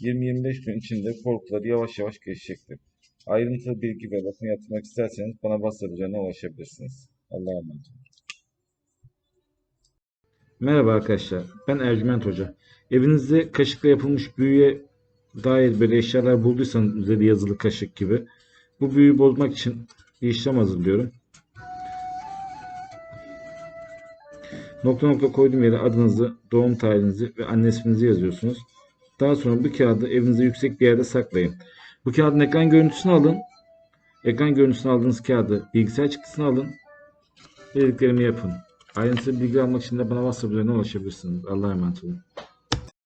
20-25 gün içinde korkuları yavaş yavaş geçecektir. Ayrıntılı bilgi ve bakım yaptırmak isterseniz bana WhatsApp ulaşabilirsiniz. Allah'a emanet. Merhaba arkadaşlar, ben Ercüment Hoca. Evinizde kaşıkla yapılmış büyüye dair böyle eşyalar bulduysanız üzeri yazılı kaşık gibi bu büyüyü bozmak için bir işlem hazırlıyorum. Nokta nokta koyduğum yere adınızı, doğum tarihinizi ve anne isminizi yazıyorsunuz. Daha sonra bu kağıdı evinizde yüksek bir yerde saklayın. Bu kağıdın ekran görüntüsünü alın. Ekran görüntüsünü aldığınız kağıdı bilgisayar çıktısını alın. Dediklerimi yapın. Ayrıntılı bilgi almak için de bana WhatsApp üzerinden ulaşabilirsiniz. Allah'a emanet olun.